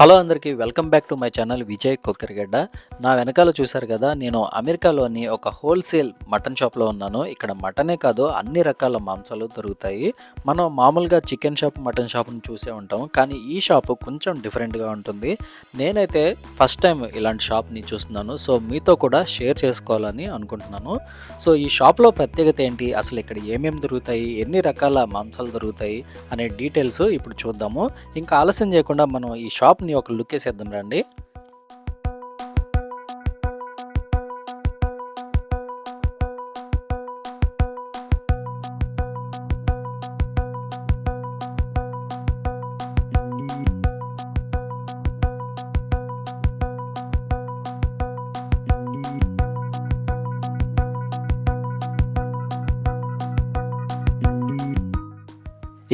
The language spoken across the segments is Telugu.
హలో అందరికీ welcome back to my channel Vijay Kokkarigadda. నా వెనకాల చూశారు కదా నేను అమెరికాలోని ఒక హోల్సేల్ మటన్ షాప్లో ఉన్నాను. ఇక్కడ మటనే కాదు అన్ని రకాల మాంసాలు దొరుకుతాయి. మనం మామూలుగా చికెన్ షాప్ మటన్ షాప్ని చూసే ఉంటాం. కానీ ఈ షాప్ కొంచెం డిఫరెంట్గా ఉంటుంది. నేనైతే ఫస్ట్ టైం ఇలాంటి షాప్ని చూస్తున్నాను. సో మీతో కూడా షేర్ చేసుకోవాలని అనుకుంటున్నాను. సో ఈ షాప్లో ప్రత్యేకత ఏంటి? అసలు ఇక్కడ ఏమేమి దొరుకుతాయి? ఎన్ని రకాల మాంసాలు దొరుకుతాయి? అనే డీటెయిల్స్ ఇప్పుడు చూద్దాము. ఇంకా ఆలస్యం చేయకుండా మనం ఈ షాప్ని ఒక లుక్ వేసేద్దాం రండి.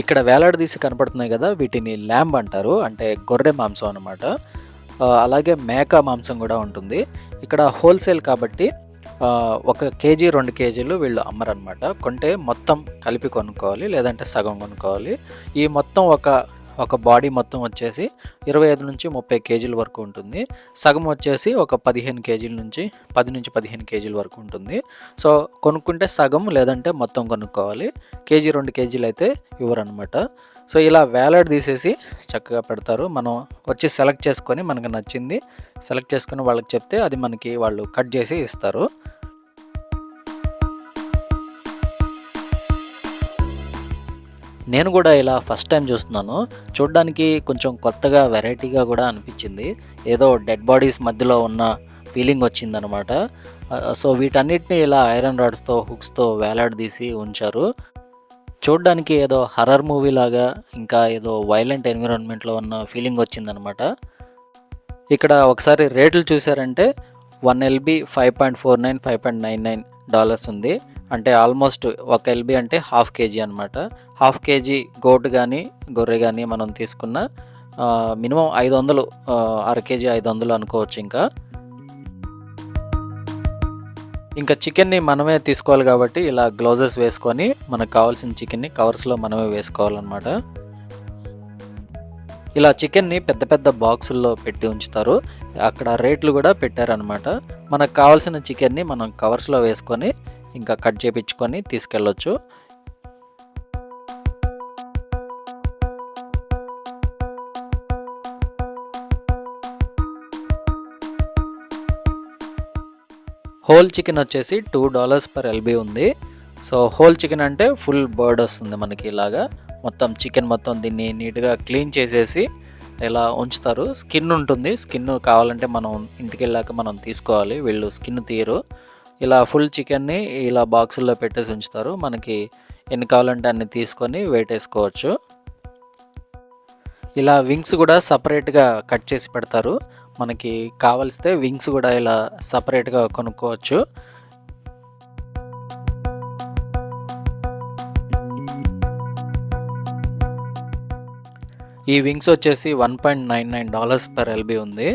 ఇక్కడ వేలాడదీసి కనపడుతున్నాయి కదా వీటిని ల్యాంబ్ అంటారు అంటే గొర్రె మాంసం అనమాట అలాగే మేక మాంసం కూడా ఉంటుంది. ఇక్కడ హోల్సేల్ కాబట్టి ఒక కేజీ రెండు కేజీలు వీళ్ళు అమ్మరనమాట కొంటే మొత్తం కలిపి కొనుక్కోవాలి లేదంటే సగం కొనుక్కోవాలి. ఈ మొత్తం ఒక ఒక బాడీ మొత్తం వచ్చేసి ఇరవై ఐదు నుంచి ముప్పై కేజీల వరకు ఉంటుంది. సగం వచ్చేసి ఒక పదిహేను కేజీల నుంచి పది నుంచి పదిహేను కేజీల వరకు ఉంటుంది. సో కొనుక్కుంటే సగం లేదంటే మొత్తం కొనుక్కోవాలి. కేజీ రెండు కేజీలు అయితే ఇవ్వరనమాట సో ఇలా వేలాడి తీసేసి చక్కగా పెడతారు. మనం వచ్చి సెలెక్ట్ చేసుకొని మనకు నచ్చింది సెలెక్ట్ చేసుకొని వాళ్ళకి చెప్తే అది మనకి వాళ్ళు కట్ చేసి ఇస్తారు. నేను కూడా ఇలా ఫస్ట్ టైం చూస్తున్నాను. చూడడానికి కొంచెం కొత్తగా వెరైటీగా కూడా అనిపించింది. ఏదో డెడ్ బాడీస్ మధ్యలో ఉన్న ఫీలింగ్ వచ్చిందనమాట. సో వీటన్నిటిని ఇలా ఐరన్ రాడ్స్తో హుక్స్తో వేలాడదీసి ఉంచారు. చూడడానికి ఏదో హర్రర్ మూవీ లాగా ఇంకా ఏదో వైలెంట్ ఎన్విరాన్మెంట్లో ఉన్న ఫీలింగ్ వచ్చిందనమాట. ఇక్కడ ఒకసారి రేట్లు చూసారంటే one LB five point four nine five point nine nine dollars ఉంది. అంటే ఆల్మోస్ట్ ఒక ఎల్బి అంటే హాఫ్ కేజీ అనమాట హాఫ్ కేజీ గోటు కానీ గొర్రె కానీ మనం తీసుకున్న మినిమం ఐదు వందలు అర కేజీ ఐదు వందలు అనుకోవచ్చు ఇంకా. ఇంకా చికెన్ని మనమే తీసుకోవాలి కాబట్టి ఇలా గ్లౌజెస్ వేసుకొని మనకు కావాల్సిన చికెన్ని కవర్స్లో మనమే వేసుకోవాలన్నమాట. ఇలా చికెన్ని పెద్ద పెద్ద బాక్సుల్లో పెట్టి ఉంచుతారు. అక్కడ రేట్లు కూడా పెట్టారనమాట మనకు కావాల్సిన చికెన్ని మనం కవర్స్లో వేసుకొని ఇంకా కట్ చేపించుకొని తీసుకెళ్ళొచ్చు. హోల్ చికెన్ వచ్చేసి టూ డాలర్స్ పర్ ఎల్బీ ఉంది. సో హోల్ చికెన్ అంటే ఫుల్ బర్డ్ వస్తుంది మనకి ఇలాగా. మొత్తం చికెన్ మొత్తం దీన్ని నీట్గా క్లీన్ చేసేసి ఇలా ఉంచుతారు. స్కిన్ ఉంటుంది. స్కిన్ కావాలంటే మనం ఇంటికి వెళ్ళాక మనం తీసుకోవాలి. వీళ్ళు స్కిన్ తీయరు. ఇలా ఫుల్ చికెన్ని ఇలా బాక్సుల్లో పెట్టేసి ఉంచుతారు. మనకి ఎన్ని కావాలంటే అన్ని తీసుకొని వెయిట్ వేసుకోవచ్చు ఇలా వింగ్స్ కూడా సపరేట్గా కట్ చేసి పెడతారు. మనకి కావలిస్తే వింగ్స్ కూడా ఇలా సపరేట్గా కొనుక్కోవచ్చు. ఈ వింగ్స్ వచ్చేసి one point nine nine dollars per LB ఉంది.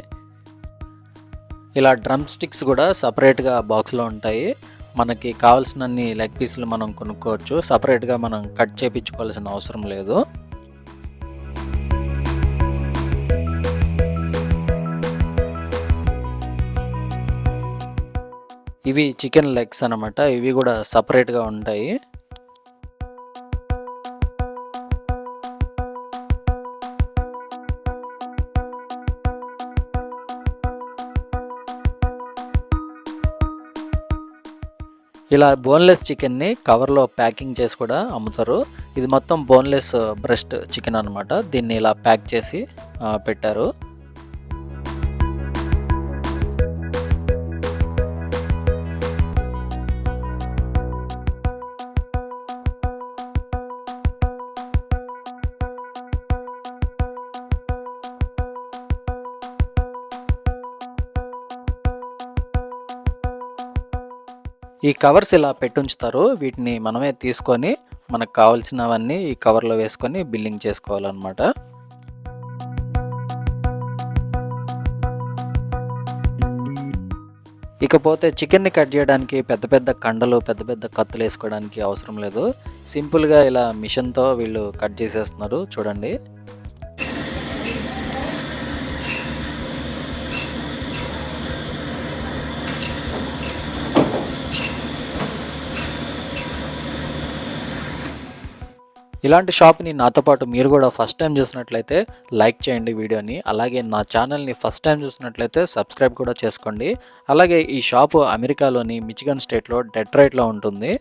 ఇలా డ్రమ్ స్టిక్స్ కూడా సపరేట్గా బాక్స్లో ఉంటాయి. మనకి కావాల్సినన్ని లెగ్ పీసులు మనం కొనుక్కోవచ్చు. సపరేట్గా మనం కట్ చేయించుకోవాల్సిన అవసరం లేదు. ఇవి చికెన్ లెగ్స్ అనమాట ఇవి కూడా సపరేట్గా ఉంటాయి. ఇలా బోన్లెస్ చికెన్ని కవర్లో ప్యాకింగ్ చేసి కూడా అమ్ముతారు. ఇది మొత్తం బోన్లెస్ బ్రెస్ట్ చికెన్ అనమాట దీన్ని ఇలా ప్యాక్ చేసి uh, పెట్టారు. ఈ కవర్స్ ఇలా పెట్టుంచుతారు. వీటిని మనమే తీసుకొని మనకు కావాల్సినవన్నీ ఈ కవర్లో వేసుకొని బిల్లింగ్ చేసుకోవాలన్నమాట. ఇకపోతే చికెన్ని కట్ చేయడానికి పెద్ద పెద్ద కండలు పెద్ద పెద్ద కత్తులు వేసుకోవడానికి అవసరం లేదు. సింపుల్గా ఇలా మిషన్తో వీళ్ళు కట్ చేసేస్తున్నారు. చూడండి. ఇలాంటి షాప్ని నాతో పాటు మీరు కూడా ఫస్ట్ టైం చూసినట్లయితే లైక్ చేయండి వీడియోని. అలాగే నా ఛానల్ని ఫస్ట్ టైం చూసినట్లయితే సబ్స్క్రైబ్ కూడా చేసుకోండి. అలాగే ఈ షాపు అమెరికాలోని మిచిగన్ స్టేట్లో డెట్రైట్లో ఉంటుంది.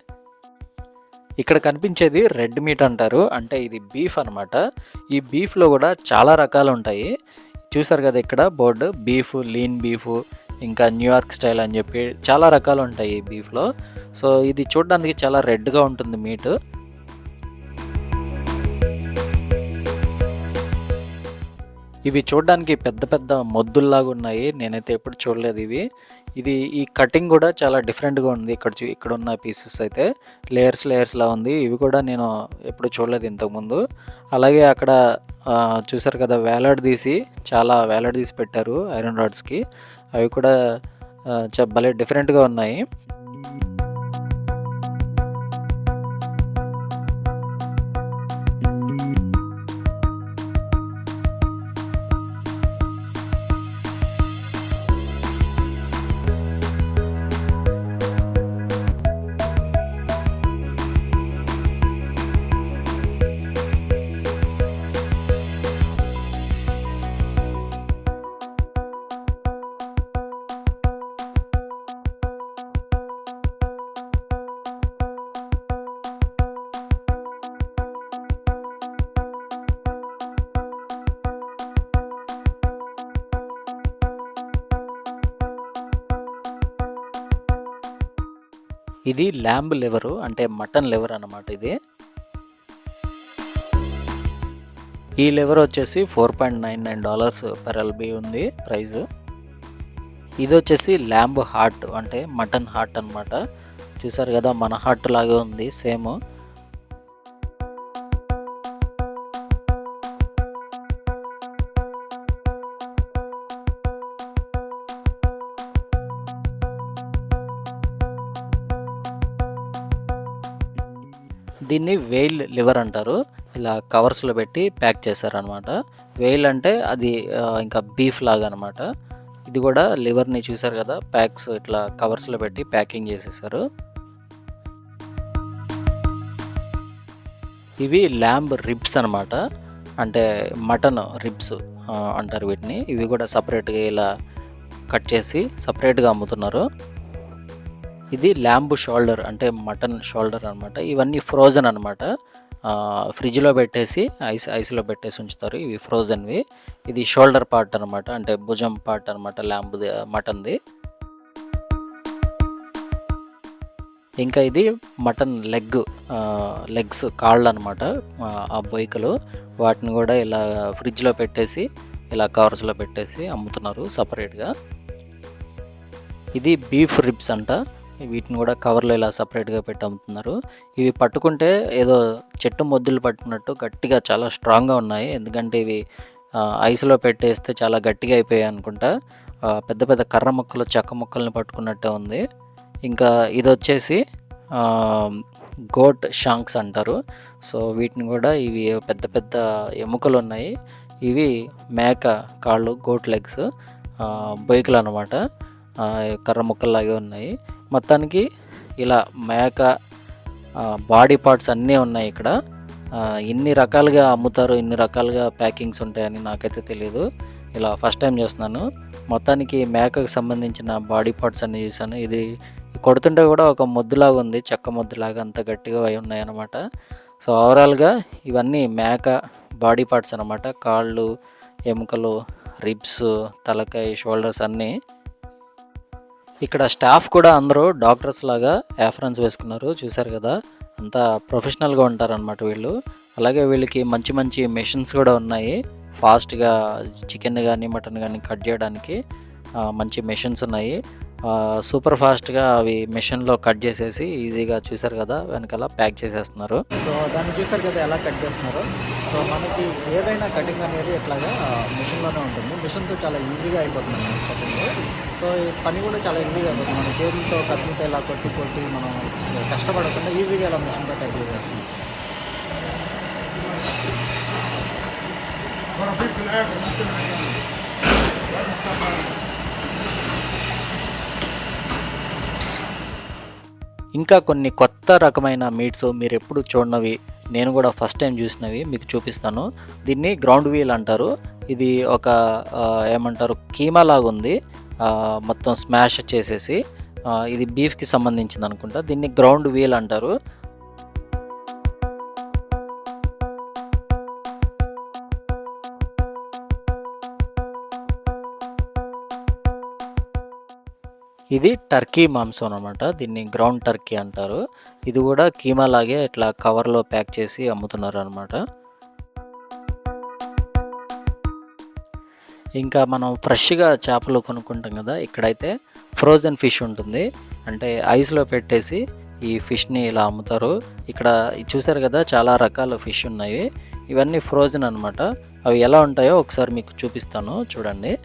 ఇక్కడ కనిపించేది రెడ్ మీట్ అంటారు. అంటే ఇది బీఫ్ అనమాట ఈ బీఫ్లో కూడా చాలా రకాలు ఉంటాయి. చూసారు కదా ఇక్కడ బోర్డు? బీఫ్ లీన్ బీఫ్ ఇంకా న్యూయార్క్ స్టైల్ అని చెప్పి చాలా రకాలు ఉంటాయి ఈ బీఫ్లో. సో ఇది చూడడానికి చాలా రెడ్గా ఉంటుంది మీట్. ఇవి చూడడానికి పెద్ద పెద్ద మొద్దుల్లాగా ఉన్నాయి. నేనైతే ఎప్పుడు చూడలేదు ఇవి. ఇది ఈ కటింగ్ కూడా చాలా డిఫరెంట్గా ఉంది. ఇక్కడ చూ- ఇక్కడ ఉన్న పీసెస్ అయితే లేయర్స్ లేయర్స్లా ఉంది. ఇవి కూడా నేను ఎప్పుడు చూడలేదు ఇంతకుముందు. అలాగే అక్కడ చూసారు కదా వేలాడదీసి చాలా వేలాడదీసి పెట్టారు ఐరన్ రాడ్స్కి. అవి కూడా చ- భలే డిఫరెంట్గా ఉన్నాయి. ఇది ల్యాంబ్ లివరు అంటే మటన్ లివర్ అన్నమాట ఇది. ఈ లివర్ వచ్చేసి four point nine nine dollars per LB ఉంది ప్రైస్. ఇది వచ్చేసి ల్యాంబ్ హార్ట్ అంటే మటన్ హార్ట్ అన్నమాట. చూసారు కదా మన హార్ట్ లాగే ఉంది సేమ్. దీన్ని వెయిల్ లివర్ అంటారు. ఇలా కవర్స్లో పెట్టి ప్యాక్ చేశారనమాట వెయిల్ అంటే అది ఇంకా బీఫ్ లాగా అనమాట ఇది కూడా లివర్ని చూసారు కదా ప్యాక్స్ ఇట్లా కవర్స్లో పెట్టి ప్యాకింగ్ చేసేసారు. ఇవి ల్యాంబ్ రిబ్స్ అనమాట అంటే మటన్ రిబ్స్ అంటారు వీటిని. ఇవి కూడా సపరేట్గా ఇలా కట్ చేసి సపరేట్గా అమ్ముతున్నారు. ఇది ల్యాంబ్ షోల్డర్ అంటే మటన్ షోల్డర్ అనమాట ఇవన్నీ ఫ్రోజన్ అనమాట ఫ్రిడ్జ్లో పెట్టేసి ఐస్ ఐస్లో పెట్టేసి ఉంచుతారు. ఇవి ఫ్రోజన్వి. ఇది షోల్డర్ పార్ట్ అనమాట అంటే భుజం పార్ట్ అనమాట ల్యాంబ్ది మటన్ది. ఇంకా ఇది మటన్ లెగ్ లెగ్స్ కాళ్ళు అనమాట ఆ బొయ్కలు. వాటిని కూడా ఇలా ఫ్రిడ్జ్లో పెట్టేసి ఇలా కవర్స్లో పెట్టేసి అమ్ముతున్నారు సపరేట్గా. ఇది బీఫ్ రిబ్స్ అంట. వీటిని కూడా కవర్లో ఇలా సపరేట్గా పెట్టి అమ్ముతున్నారు. ఇవి పట్టుకుంటే ఏదో చెట్టు మొద్దులు పట్టుకున్నట్టు గట్టిగా చాలా స్ట్రాంగ్గా ఉన్నాయి. ఎందుకంటే ఇవి ఐస్లో పెట్టేస్తే చాలా గట్టిగా అయిపోయాయి అనుకుంటా. పెద్ద పెద్ద కర్ర ముక్కలు చెక్క ముక్కల్ని పట్టుకున్నట్టే ఉంది. ఇంకా ఇది వచ్చేసి గోట్ షాంక్స్ అంటారు. సో వీటిని కూడా ఇవి పెద్ద పెద్ద ఎముకలు ఉన్నాయి. ఇవి మేక కాళ్ళు గోట్ లెగ్స్ బొయ్కలు అనమాట కర్ర ముక్కల్లాగే ఉన్నాయి. మొత్తానికి ఇలా మేక బాడీ పార్ట్స్ అన్నీ ఉన్నాయి ఇక్కడ. ఇన్ని రకాలుగా అమ్ముతారు ఇన్ని రకాలుగా ప్యాకింగ్స్ ఉంటాయని నాకైతే తెలియదు ఇలా ఫస్ట్ టైం చూస్తున్నాను. మొత్తానికి మేకకు సంబంధించిన బాడీ పార్ట్స్ అన్ని చూసాను ఇది కొడుతుంటే కూడా ఒక ముద్దులాగా ఉంది చెక్క ముద్దులాగా అంత గట్టిగా అయి ఉన్నాయన్నమాట. సో ఓవరాల్గా ఇవన్నీ మేక బాడీ పార్ట్స్ అనమాట కాళ్ళు ఎముకలు రిబ్స్ తలకాయ షోల్డర్స్ అన్నీ ఇక్కడ స్టాఫ్ కూడా అందరూ డాక్టర్స్ లాగా యాఫ్రన్స్ వేసుకున్నారు చూసారు కదా? అంతా ప్రొఫెషనల్గా ఉంటారనమాట వీళ్ళు. అలాగే వీళ్ళకి మంచి మంచి మెషిన్స్ కూడా ఉన్నాయి. ఫాస్ట్గా చికెన్ కానీ మటన్ కానీ కట్ చేయడానికి మంచి మెషిన్స్ ఉన్నాయి. సూపర్ ఫాస్ట్గా అవి మెషిన్లో కట్ చేసేసి ఈజీగా చూసారు కదా? వెనకాల ప్యాక్ చేసేస్తున్నారు. సో దాన్ని చూసారు కదా ఎలా కట్ చేస్తున్నారు? సో మనకి ఏదైనా కటింగ్ అనేది ఎట్లాగా మిషన్లోనే ఉంటుంది. మిషన్తో చాలా ఈజీగా అయిపోతుంది. కటింగ్ సో ఈ పని కూడా చాలా ఈజీగా అవుతుంది మన చేతులతో కత్తితో ఇలా కొట్టి కొట్టి మనం కష్టపడకుండా ఈజీగా ఇలా మిషన్తో కట్ చేస్తుంది ఇంకా కొన్ని కొత్త రకమైన మీట్స్ మీరు ఎప్పుడు చూడనవి నేను కూడా ఫస్ట్ టైం చూసినవి మీకు చూపిస్తాను. దీన్ని గ్రౌండ్ వీల్ అంటారు. ఇది ఒక ఏమంటారు కీమా లాగా ఉంది మొత్తం స్మాష్ చేసేసి ఇది బీఫ్కి సంబంధించింది అనుకుంటా. దీన్ని గ్రౌండ్ వీల్ అంటారు. ఇది టర్కీ మాంసం అనమాట దీన్ని గ్రౌండ్ టర్కీ అంటారు. ఇది కూడా కీమా లాగే ఇట్లా కవర్లో ప్యాక్ చేసి అమ్ముతున్నారు అనమాట ఇంకా మనం ఫ్రెష్గా చేపలు కొనుక్కుంటాం కదా ఇక్కడైతే ఫ్రోజన్ ఫిష్ ఉంటుంది. అంటే ఐస్లో పెట్టేసి ఈ ఫిష్ని ఇలా అమ్ముతారు. ఇక్కడ చూసారు కదా చాలా రకాల ఫిష్ ఉన్నాయి. ఇవన్నీ ఫ్రోజన్ అనమాట అవి ఎలా ఉంటాయో ఒకసారి మీకు చూపిస్తాను చూడండి.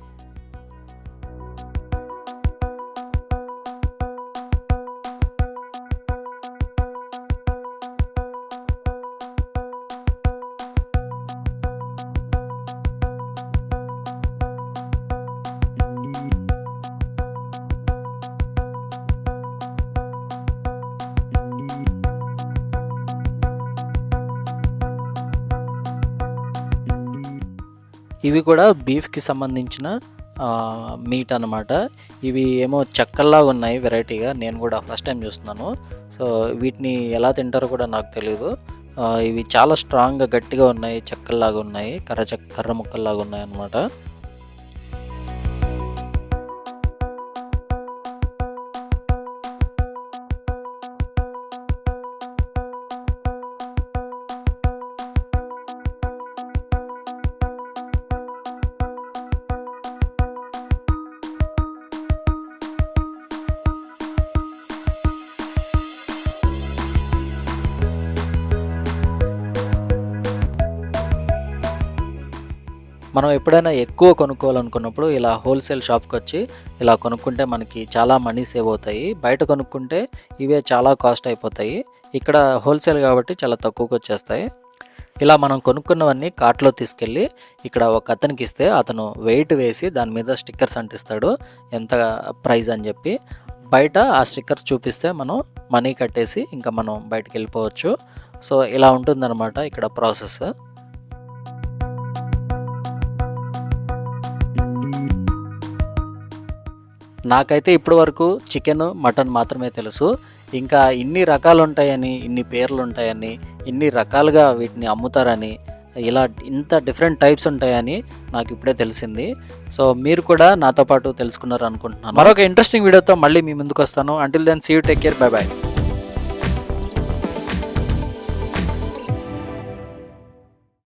ఇవి కూడా బీఫ్కి సంబంధించిన మీట్ అన్నమాట. ఇవి ఏమో చెక్కల్లాగా ఉన్నాయి వెరైటీగా నేను కూడా ఫస్ట్ టైం చూస్తున్నాను. సో వీటిని ఎలా తింటారో కూడా నాకు తెలియదు ఇవి చాలా స్ట్రాంగ్గా గట్టిగా ఉన్నాయి చెక్కల్లాగా ఉన్నాయి కర్ర చెక్క కర్ర ముక్కల్లాగా ఉన్నాయి అన్నమాట. మనం ఎప్పుడైనా ఎక్కువ కొనుక్కోవాలనుకున్నప్పుడు ఇలా హోల్సేల్ షాప్కి వచ్చి ఇలా కొనుక్కుంటే మనకి చాలా మనీ సేవ్ అవుతాయి. బయట కొనుక్కుంటే ఇవే చాలా కాస్ట్ అయిపోతాయి. ఇక్కడ హోల్సేల్ కాబట్టి చాలా తక్కువకి వచ్చేస్తాయి ఇలా మనం కొనుక్కున్నవన్నీ కార్ట్లో తీసుకెళ్ళి ఇక్కడ ఒక అతనికి ఇస్తే అతను వెయిట్ వేసి దాని మీద స్టిక్కర్స్ అంటిస్తాడు. ఎంత ప్రైస్ అని చెప్పి. బయట ఆ స్టిక్కర్స్ చూపిస్తే మనం మనీ కట్టేసి ఇంకా మనం బయటకు వెళ్ళిపోవచ్చు. సో ఇలా ఉంటుందన్నమాట ఇక్కడ ప్రాసెస్ నాకైతే ఇప్పటి వరకు చికెన్ మటన్ మాత్రమే తెలుసు. ఇంకా ఇన్ని రకాలు ఉంటాయని ఇన్ని పేర్లు ఉంటాయని ఇన్ని రకాలుగా వీటిని అమ్ముతారని ఇలా ఇంత డిఫరెంట్ టైప్స్ ఉంటాయని నాకు ఇప్పుడే తెలిసింది. సో మీరు కూడా నాతో పాటు తెలుసుకున్నారు అనుకుంటున్నాను మరొక ఇంట్రెస్టింగ్ వీడియోతో మళ్ళీ మీ ముందుకు వస్తాను until then see you take care bye bye